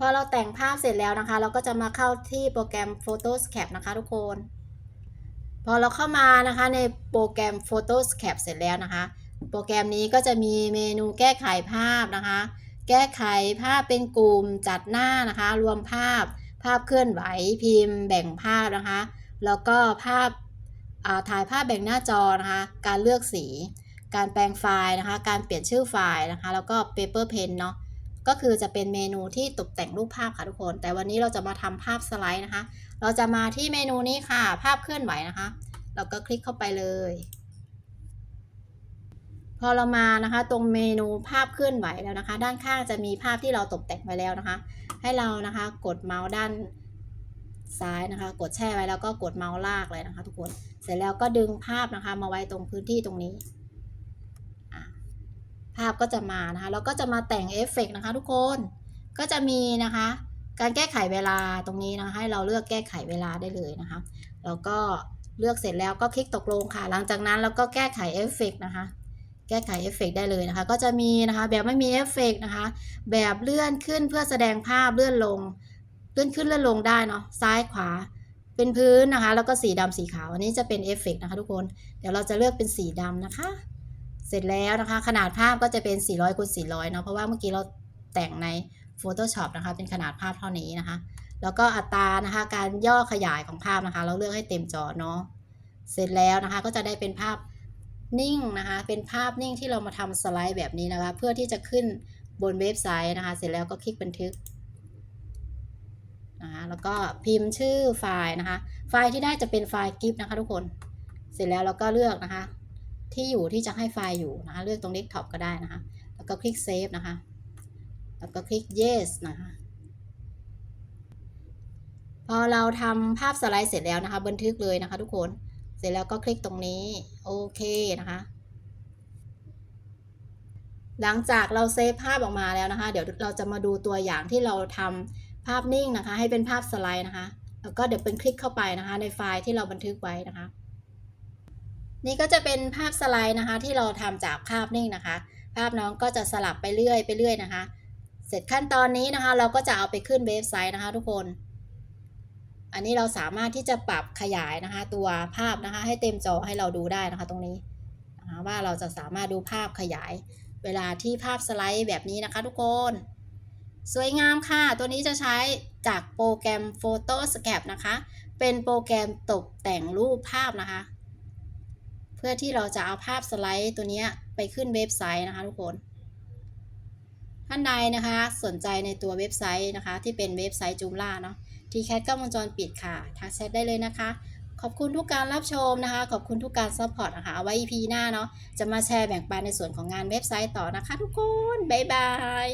พอเราแต่งภาพเสร็จแล้วนะคะ เราก็จะมาเข้าที่โปรแกรม Photoscap นะคะทุกคน พอเราเข้ามานะคะในโปรแกรม Photoscap เสร็จแล้วนะคะ โปรแกรมนี้ก็จะมีเมนูแก้ไขภาพนะคะ แก้ไขภาพเป็นกลุ่มจัดหน้านะคะ รวมภาพ ภาพเคลื่อนไหวพิมพ์ แบ่งภาพนะคะ แล้วก็ภาพอ่าถ่ายภาพแบ่งหน้าจอนะคะ การเลือกสี การแปลงไฟล์นะคะ การเปลี่ยนชื่อไฟล์นะคะ แล้วก็ Paper Pen เนาะ ก็คือจะเป็นเมนูที่ตกแต่งรูปภาพค่ะทุกคน แต่วันนี้เราจะมาทำภาพสไลด์นะคะ เราจะมาที่เมนูนี้ค่ะ ภาพเคลื่อนไหวนะคะ เราก็คลิกเข้าไปเลย พอเรามานะคะ ตรงเมนูภาพเคลื่อนไหวแล้วนะคะ ด้านข้างจะมีภาพที่เราตกแต่งไว้แล้วนะคะ ให้เรานะคะกดเมาส์ด้านซ้ายนะคะ กดแช่ไว้แล้วก็กดเมาส์ลากเลยนะคะ ทุกคน เสร็จแล้วก็ดึงภาพนะคะ มาไว้ตรงพื้นที่ตรงนี้ ภาพก็จะมานะคะแล้วก็จะมาแต่งเอฟเฟกต์นะคะทุกคนก็จะมีนะคะ การแก้ไขเวลาตรงนี้นะคะให้เราเลือกแก้ไขเวลาได้เลยนะคะแล้วก็เลือกเสร็จแล้วก็คลิกตกลงค่ะ หลังจากนั้นเราก็แก้ไขเอฟเฟกต์นะคะแก้ไขเอฟเฟกต์ได้เลยนะคะ ก็จะมีนะคะแบบไม่มีเอฟเฟกต์นะคะ แบบเลื่อนขึ้นเพื่อแสดงภาพเลื่อนลง เลื่อนขึ้นเลื่อนลงได้เนาะซ้ายขวาเป็นพื้นนะคะ แล้วก็สีดำสีขาว อันนี้จะเป็นเอฟเฟกต์นะคะทุกคน เดี๋ยวเราจะเลือกเป็นสีดำนะคะ เสร็จแล้วนะคะ ขนาดภาพก็จะเป็น 400คูณ400เนาะเพราะว่าเมื่อกี้เราแต่งใน Photoshop นะคะ เป็นขนาดภาพเท่านี้นะคะ แล้วก็อัตรานะคะ การย่อขยายของภาพนะคะ เราเลือกให้เต็มจอเนาะเสร็จแล้วนะคะ ก็จะได้เป็นภาพนิ่งนะคะ เป็นภาพนิ่งที่เรามาทำสไลด์แบบนี้นะคะ เพื่อที่จะขึ้นบนเว็บไซต์นะคะ เสร็จแล้วก็คลิกบันทึกนะคะ แล้วก็พิมพ์ชื่อไฟล์นะคะ ไฟล์ที่ได้จะเป็นไฟล์ GIF นะคะ ทุกคน เสร็จแล้วเราก็เลือกนะคะ ที่อยู่ที่จะให้ไฟล์อยู่นะคะ เลือกตรง desktop ก็ได้นะคะ แล้วก็คลิก save นะคะ แล้วก็คลิก yes นะคะ พอเราทำภาพสไลด์เสร็จแล้วนะคะ บันทึกเลยนะคะ ทุกคน เสร็จแล้วก็คลิกตรงนี้ โอเคนะคะ หลังจากเราเซฟภาพออกมาแล้วนะคะ เดี๋ยวเราจะมาดูตัวอย่างที่เราทำภาพนิ่งนะคะ ให้เป็นภาพสไลด์นะคะ แล้วก็เดี๋ยวเป็นคลิกเข้าไปนะคะ ในไฟล์ที่เราบันทึกไว้นะคะ นี่ก็จะเป็นภาพสไลด์นะคะ ที่เราทำจากภาพนิ่งนะคะ ภาพน้องก็จะสลับไปเรื่อยไปเรื่อยนะคะ เสร็จขั้นตอนนี้นะคะ เราก็จะเอาไปขึ้นเว็บไซต์นะคะ ทุกคน อันนี้เราสามารถที่จะปรับขยายนะคะ ตัวภาพนะคะ ให้เต็มจอให้เราดูได้นะคะ ตรงนี้นะคะว่าเราจะสามารถดูภาพขยาย เวลาที่ภาพสไลด์แบบนี้นะคะ ทุกคน สวยงามค่ะ ตัวนี้จะใช้จากโปรแกรม Photoscap นะคะ เป็นโปรแกรมตกแต่งรูปภาพนะคะ พื่อที่เราจะเอาภาพสไลด์ตัวนี้ไปขึ้นเว็บไซต์นะคะทุกคน ท่านใดนะคะสนใจในตัวเว็บไซต์นะคะ ที่เป็นเว็บไซต์จูมล่าเนาะทีแคทก็วงจรปิดค่ะทักแชทได้เลยนะคะ ขอบคุณทุกการรับชมนะคะ ขอบคุณทุกการซัพพอร์ตนะคะเอาไว้ EP หน้าเนาะจะมาแชร์แบ่งปันในส่วนของงานเว็บไซต์ต่อนะคะ ทุกคน บ๊ายบาย